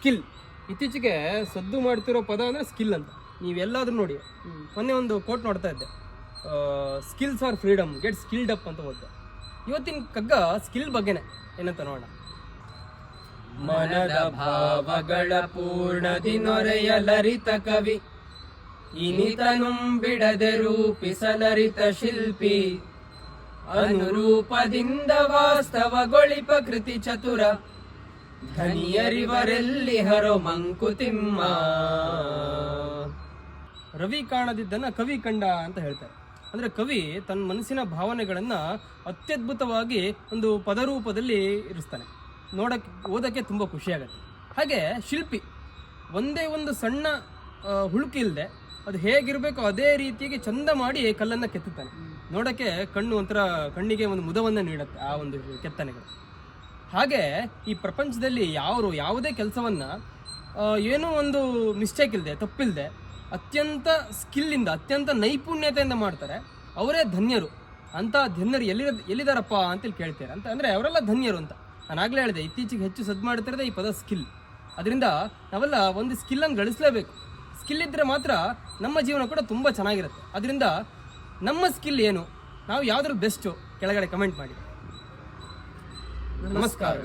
Skill ಇತ್ತೀಚೆಗೆ ಸದ್ದು ಮಾಡ್ತಿರೋ ಪದ ಅಂದರೆ ಸ್ಕಿಲ್ ಅಂತ. ನೀವೆಲ್ಲಾದ್ರೂ ನೋಡಿ. ಮೊನ್ನೆ ಒಂದು ಕೋಟ್ ನೋಡ್ತಾ ಇದ್ದೆ. Skills are freedom get skilled up ಅಂತ ಓದ್ದೆ. ಇವತ್ತಿನ ಕಗ್ಗ ಸ್ಕಿಲ್ ಬಗ್ಗೆನೆ. ಏನಂತ ನೋಡೋಣ. ಮನದ ಭಾವಗಳ ಪೂರ್ಣದಿ ನೊರೆಯಲರಿತ ಕವಿ. ಇನಿತನುಂಬಿಡದೆ ರೂಪಿಸಲರಿತ ಶಿಲ್ಪಿ. ಅನುರೂಪದಿಂದ ವಾಸ್ತವಗೊಳಿಪ ಕೃತಿ ಚತುರ. ಧನಿಯರಿವರೆಲ್ಲಿ ಹರೋ ಮಂಕುತಿಮ್ಮ ರವಿ ಕಾಣದಿದ್ದನ್ನ ಕವಿ ಕಂಡ ಅಂತ ಹೇಳ್ತಾರೆ. ಅಂದ್ರೆ ಕವಿ ತನ್ನ ಮನಸ್ಸಿನ ಭಾವನೆಗಳನ್ನ ಅತ್ಯದ್ಭುತವಾಗಿ ಒಂದು ಪದರೂಪದಲ್ಲಿ ಇರಿಸ್ತಾನೆ. ನೋಡಕ್, ಓದಕ್ಕೆ ತುಂಬಾ ಖುಷಿಯಾಗತ್ತೆ. ಹಾಗೆ ಶಿಲ್ಪಿ, ಒಂದೇ ಒಂದು ಸಣ್ಣ ಹುಳುಕಿಲ್ಲದೆ ಅದು ಹೇಗಿರಬೇಕು ಅದೇ ರೀತಿಯಾಗಿ ಚಂದ ಮಾಡಿ ಕಲ್ಲನ್ನ ಕೆತ್ತುತ್ತಾನೆ ನೋಡಕ್ಕೆ ಕಣ್ಣು ಒಂಥರ ಕಣ್ಣಿಗೆ ಒಂದು ಮುದವನ್ನ ನೀಡುತ್ತೆ, ಆ ಒಂದು ಕೆತ್ತನೆಗಳು. ಹಾಗೆ ಈ ಪ್ರಪಂಚದಲ್ಲಿ ಯಾರು ಯಾವುದೇ ಕೆಲಸವನ್ನ ಏನೋ ಒಂದು ಮಿಸ್ಟೇಕ್ ಇಲ್ಲದೆ ತಪ್ಪಿಲ್ಲದೆ ಅತ್ಯಂತ ಸ್ಕಿಲ್ಲಿಂದ ಅತ್ಯಂತ ನೈಪುಣ್ಯತೆಯಿಂದ ಮಾಡ್ತಾರೆ. ಅವರೇ ಧನ್ಯರು. ಅಂತ ಧನ್ಯರು ಎಲ್ಲಿ ಎಲ್ಲಿದಾರಪ್ಪ ಅಂತೇಳಿ ಕೇಳ್ತಾರೆ? ಅಂತ ಅಂದರೆ ಅವರೆಲ್ಲ ಧನ್ಯರು ಅಂತ. ನಾನು ಆಗ್ಲೇ ಹೇಳಿದೆ, ಇತ್ತೀಚೆಗೆ ಹೆಚ್ಚು ಸದ್ ಮಾಡ್ತಿರೋದೇ ಈ ಪದ ಸ್ಕಿಲ್ ಅದರಿಂದ ನಾವೆಲ್ಲ ಒಂದು ಸ್ಕಿಲ್ಲನ್ನು ಗಳಿಸಲೇಬೇಕು. ಸ್ಕಿಲ್ ಇದ್ದರೆ ಮಾತ್ರ ನಮ್ಮ ಜೀವನ ಕೂಡ ತುಂಬ ಚೆನ್ನಾಗಿರುತ್ತೆ. ಅದರಿಂದ ನಮ್ಮ ಸ್ಕಿಲ್ ಏನು? ನಾವು ಯಾವ್ದ್ರಲ್ಲಿ ಬೆಸ್ಟು ಕೆಳಗಡೆ ಕಮೆಂಟ್ ಮಾಡಿ. नमस्कार.